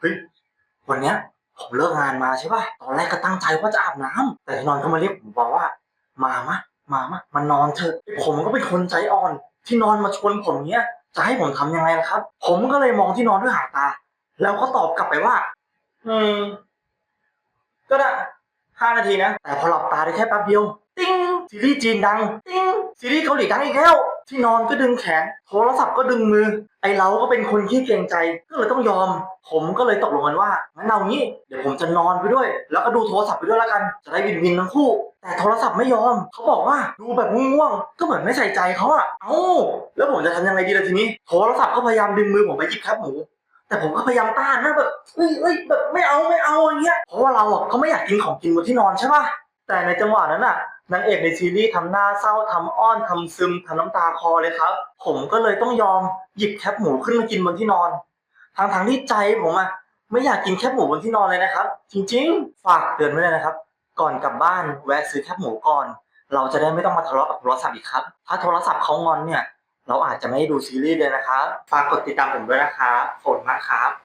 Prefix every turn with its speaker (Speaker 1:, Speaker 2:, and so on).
Speaker 1: เฮ้ยวันเนี้ยผมเลิกงานมาใช่ป่ะตอนแรกก็ตั้งใจว่าจะอาบน้ำแต่ที่นอนก็มาเรียกผมบอกว่า มามะมามะมานอนเถอะผมก็เป็นคนใจอ่อน ที่นอนมาชวนผมเนี้ยจะให้ผมทำยังไงล่ะครับ ผมก็เลยมองที่นอนด้วยหางตา แล้วก็ตอบกลับไปว่า อืม ก็ได้ห้านาทีนะ แต่พอหลับตาได้แค่แป๊บเดียว ติ้งซีรีส์จีนดัง ติ้งซีรีส์เกาหลีดังอีกแล้ว ที่นอนก็ดึงแขน โทรศัพท์ก็ดึงมือ ไอเราก็เป็นคนขี้เกรงใจ ก็เลยต้องยอม ผมก็เลยตกลงกันว่า งั้นเอางี้ เดี๋ยวผมจะนอนไปด้วย แล้วก็ดูโทรศัพท์ไปด้วยแล้วกัน จะได้วินวินทั้งคู่ แต่โทรศัพท์ไม่ยอม เขาบอกว่าดูแบบง่วงๆ ก็เหมือนไม่ใส่ใจเขาอะเอ้า แล้วผมจะทำยังไงดีล่ะทีนี้ โทรศัพท์ก็พยายามดึงมือผมไปหยิบแคบหมูแต่ผมก็พยายามต้านนะแบบเอ้ยเอ้ยแบบไม่เอาไม่เอาอย่างเงี้ยเพราะว่าเราอะก็ไม่อยากกินของกินบนที่นอนใช่ปะ แต่ในจังหวะนั้นน่ะนางเอกในซีรีส์ทำหน้าเศร้าทำอ้อนทำซึมทำน้ำตาคอเลยครับ ผมก็เลยต้องยอมหยิบแคบหมูขึ้นมากินบนที่นอนทางทางที่ใจผมอะไม่อยากกินแคบหมูบนที่นอนเลยนะครับ จริงๆ ฝากเตือนไว้เลยนะครับ ก่อนกลับบ้านแวะซื้อแคบหมูก่อน เราจะได้ไม่ต้องมาทะเลาะกับโทรศัพท์อีกครับ ถ้าโทรศัพท์เขางอนเนี่ย เราอาจจะไม่ได้ดูซีรีส์เลยนะครับฝากกดติดตามผมด้วยนะครับขอบคุณมากครับ